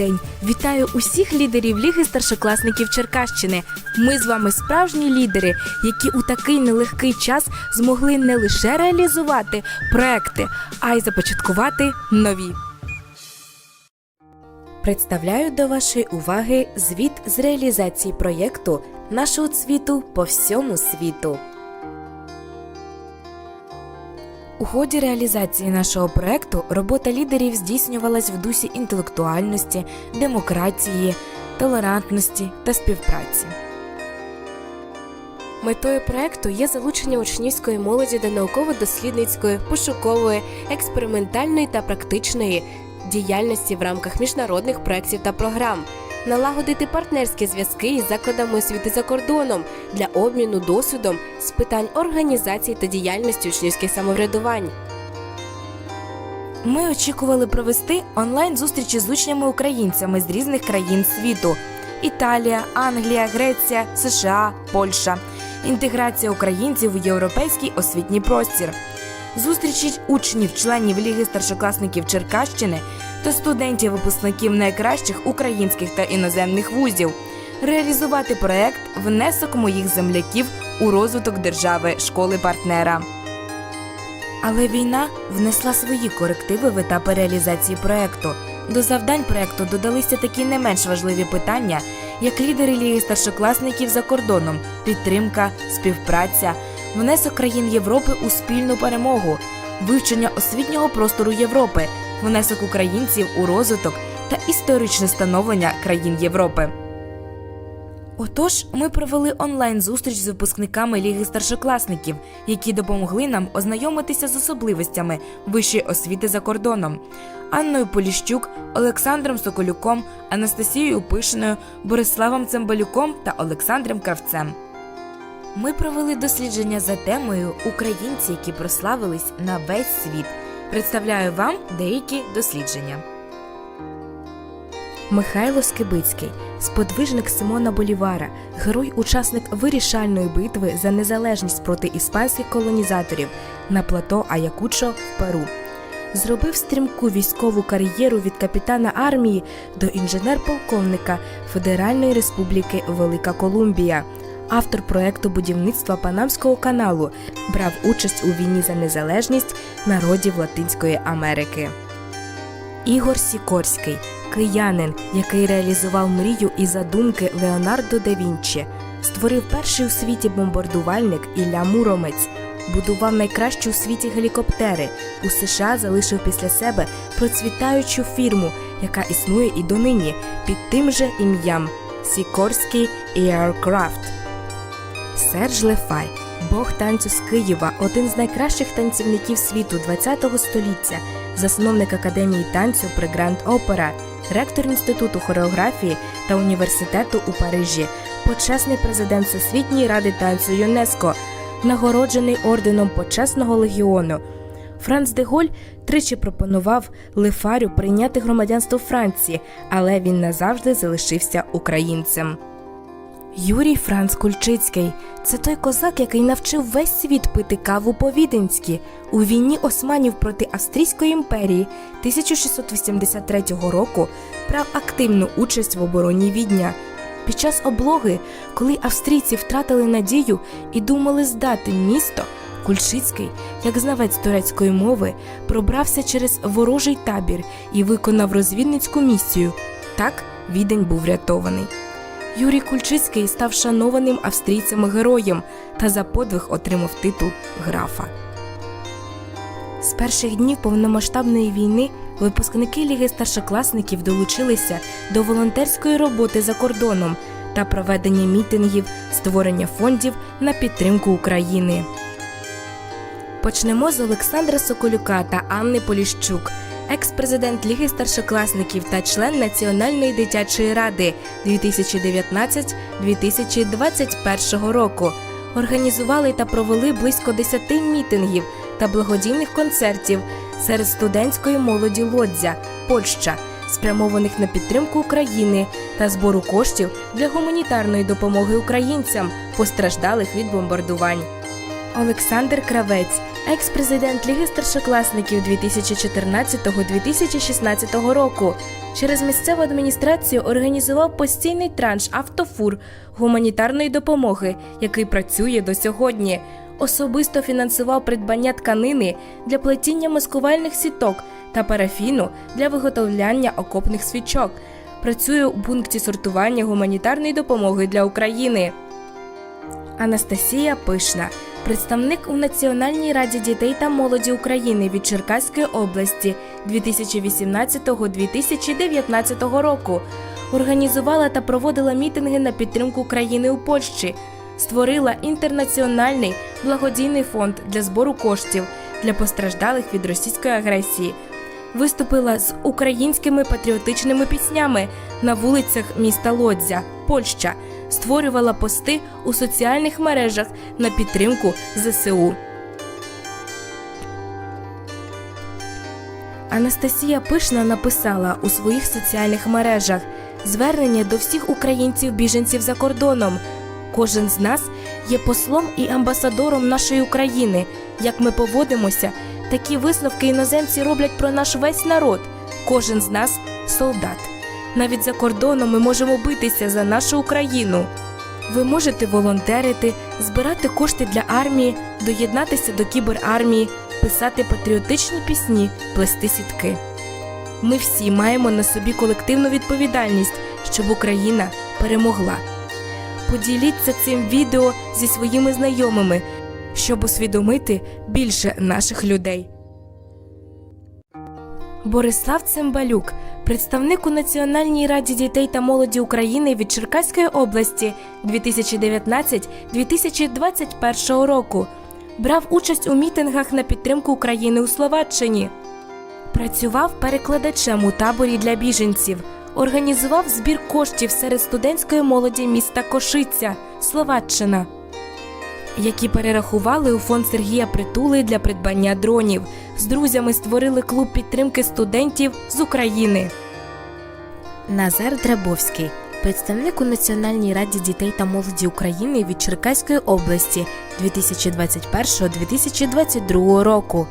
день! Вітаю усіх лідерів Ліги старшокласників Черкащини. Ми з вами справжні лідери, які у такий нелегкий час змогли не лише реалізувати проекти, а й започаткувати нові. Представляю до вашої уваги звіт з реалізації проєкту нашого цвіту по всьому світу. У ході реалізації нашого проекту робота лідерів здійснювалась в дусі інтелектуальності, демократії, толерантності та співпраці. Метою проекту є залучення учнівської молоді до науково-дослідницької, пошукової, експериментальної та практичної діяльності в рамках міжнародних проєктів та програм, налагодити партнерські зв'язки із закладами освіти за кордоном для обміну досвідом з питань організації та діяльності учнівських самоврядувань. Ми очікували провести онлайн зустрічі з учнями-українцями з різних країн світу: Італія, Англія, Греція, США, Польща, інтеграція українців у європейський освітній простір, зустрічі учнів, членів Ліги старшокласників Черкащини та студентів-випускників найкращих українських та іноземних вузів, реалізувати проект Внесок моїх земляків у розвиток держави школи партнера. Але війна внесла свої корективи в етапи реалізації проекту. До завдань проекту додалися такі не менш важливі питання, як лідери ліги старшокласників за кордоном, підтримка, співпраця, внесок країн Європи у спільну перемогу, вивчення освітнього простору Європи, внесок українців у розвиток та історичне становлення країн Європи. Отож, ми провели онлайн зустріч з випускниками Ліги старшокласників, які допомогли нам ознайомитися з особливостями вищої освіти за кордоном. Анною Поліщук, Олександром Соколюком, Анастасією Пишиною, Бориславом Цимбалюком та Олександром Кравцем. Ми провели дослідження за темою Українці, які прославились на весь світ. Представляю вам деякі дослідження. Михайло Скибицький, сподвижник Симона Болівара, герой-учасник вирішальної битви за незалежність проти іспанських колонізаторів на плато Аякучо в Перу. Зробив стрімку військову кар'єру від капітана армії до інженер-полковника Федеральної Республіки Велика Колумбія. Автор проекту будівництва Панамського каналу брав участь у війні за незалежність народів Латинської Америки. Ігор Сікорський, киянин, який реалізував мрію і задумки Леонардо да Вінчі, створив перший у світі бомбардувальник Ілля Муромець, будував найкращі у світі гелікоптери. У США залишив після себе процвітаючу фірму, яка існує і донині під тим же ім'ям Сікорський Aircraft. Серж Лефай, бог танцю з Києва, один з найкращих танцівників світу ХХ століття, засновник академії танцю при Гранд Опера, ректор інституту хореографії та університету у Парижі, почесний президент Всесвітньої ради танцю ЮНЕСКО, нагороджений орденом почесного легіону. Франц де Голь тричі пропонував Лефарю прийняти громадянство Франції, але він назавжди залишився українцем. Юрій Франц Кульчицький це той козак, який навчив весь світ пити каву по-віденськи у війні османів проти Австрійської імперії 1683 року брав активну участь в обороні Відня. Під час облоги, коли австрійці втратили надію і думали здати місто, Кульчицький, як знавець турецької мови, пробрався через ворожий табір і виконав розвідницьку місію. Так відень був врятований. Юрій Кульчицький став шанованим австрійцями героєм та за подвиг отримав титул графа. З перших днів повномасштабної війни випускники Ліги старшокласників долучилися до волонтерської роботи за кордоном та проведення мітингів, створення фондів на підтримку України. Почнемо з Олександра Соколюка та Анни Поліщук, екс-президент Ліги старшокласників та член Національної дитячої ради 2019-2021 року. Організували та провели близько 10 мітингів та благодійних концертів серед студентської молоді Лодзя, Польща, спрямованих на підтримку України та збору коштів для гуманітарної допомоги українцям, постраждалих від бомбардувань. Олександр Кравець, екс-президент Ліги старшокласників 2014-2016 року. Через місцеву адміністрацію організував постійний транш автофур гуманітарної допомоги, який працює до сьогодні. Особисто фінансував придбання тканини для плетіння маскувальних сіток та парафіну для виготовляння окопних свічок. Працює у пункті сортування гуманітарної допомоги для України. Анастасія Пишна, представник у Національній раді дітей та молоді України від Черкаської області 2018-2019 року, організувала та проводила мітинги на підтримку країни у Польщі, створила інтернаціональний благодійний фонд для збору коштів для постраждалих від російської агресії. Виступила з українськими патріотичними піснями на вулицях міста Лодзя, Польща, створювала пости у соціальних мережах на підтримку ЗСУ. Анастасія Пишна написала у своїх соціальних мережах звернення до всіх українців-біженців за кордоном. Кожен з нас є послом і амбасадором нашої України. Як ми поводимося, такі висновки іноземці роблять про наш весь народ. Кожен з нас солдат. Навіть за кордоном ми можемо битися за нашу Україну. Ви можете волонтерити, збирати кошти для армії, доєднатися до кіберармії, писати патріотичні пісні, плести сітки. Ми всі маємо на собі колективну відповідальність, щоб Україна перемогла. Поділіться цим відео зі своїми знайомими, щоб усвідомити більше наших людей. Борислав Цимбалюк, представник у Національній раді дітей та молоді України від Черкаської області 2019-2021 року, брав участь у мітингах на підтримку України у Словаччині. Працював перекладачем у таборі для біженців, організував збір коштів серед студентської молоді міста Кошиця, Словаччина, які перерахували у фонд Сергія Притули для придбання дронів. З друзями створили клуб підтримки студентів з України. Назар Драбовський, представник у Національній раді дітей та молоді України від Черкаської області 2021-2022 року.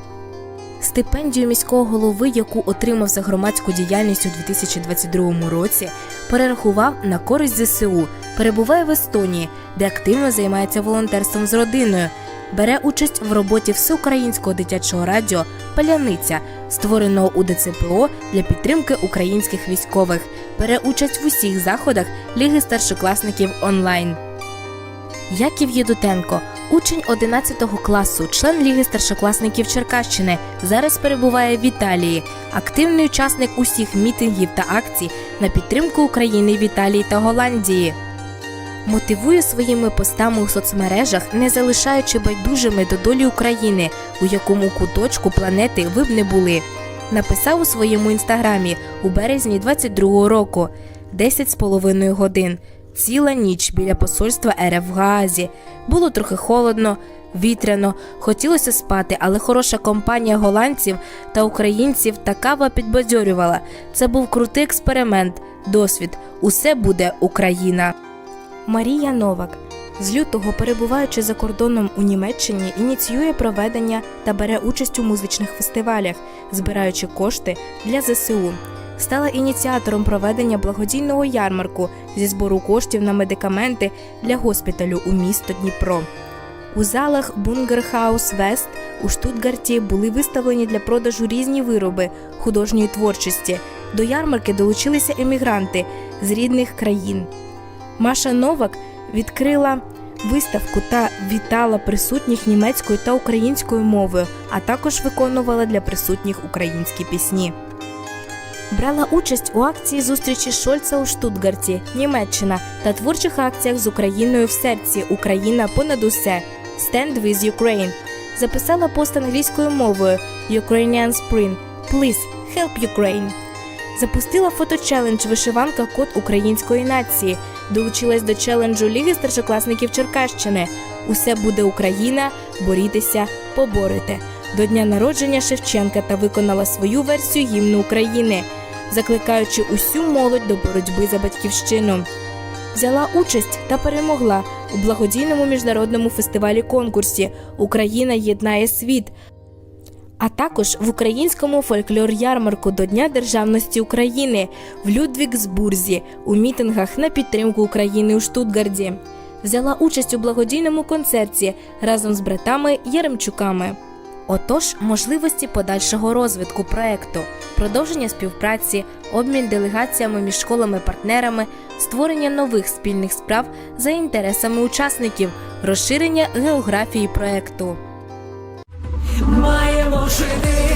Стипендію міського голови, яку отримав за громадську діяльність у 2022 році, перерахував на користь ЗСУ. Перебуває в Естонії, де активно займається волонтерством з родиною. Бере участь в роботі всеукраїнського дитячого радіо Паляниця, створеного у ДЦПО для підтримки українських військових. Бере участь в усіх заходах Ліги старшокласників онлайн. Яків Єдутенко, учень 11 класу, член Ліги старшокласників Черкащини, зараз перебуває в Італії, активний учасник усіх мітингів та акцій на підтримку України в Італії та Голландії. Мотивує своїми постами у соцмережах, не залишаючи байдужими до долі України, у якому куточку планети ви б не були. Написав у своєму інстаграмі у березні 22-го року 10 з половиною годин. Ціла ніч біля посольства РФ в Гаазі. Було трохи холодно, вітряно, хотілося спати, але хороша компанія голландців та українців та кава підбадьорювала. Це був крутий експеримент, досвід. Усе буде Україна. Марія Новак з лютого, перебуваючи за кордоном у Німеччині, ініціює проведення та бере участь у музичних фестивалях, збираючи кошти для ЗСУ. Стала ініціатором проведення благодійного ярмарку зі збору коштів на медикаменти для госпіталю у місто Дніпро. У залах Бунгерхаус Вест у Штутгарті були виставлені для продажу різні вироби художньої творчості. До ярмарки долучилися емігранти з рідних країн. Маша Новак відкрила виставку та вітала присутніх німецькою та українською мовою, а також виконувала для присутніх українські пісні. Брала участь у акції зустрічі Шольца у Штутгарті, Німеччина та творчих акціях з Україною в серці Україна понад усе Stand with Ukraine. Записала пост англійською мовою Ukrainian Spring Please help Ukraine. Запустила фоточелендж Вишиванка Код української нації. Долучилась до челенджу Ліги старшокласників Черкащини. Усе буде Україна, борітеся, поборете. До дня народження Шевченка та виконала свою версію гімну України, закликаючи усю молодь до боротьби за батьківщину. взяла участь та перемогла у благодійному міжнародному фестивалі конкурсі Україна єднає світ. А також в українському фольклор-ярмарку до Дня Державності України в Людвігсбурзі у мітингах на підтримку України у Штутгарді. Взяла участь у благодійному концерті разом з братами Яремчуками. Отож, можливості подальшого розвитку проекту, продовження співпраці, обмін делегаціями між школами-партнерами, створення нових спільних справ за інтересами учасників, розширення географії проекту. Маємо жити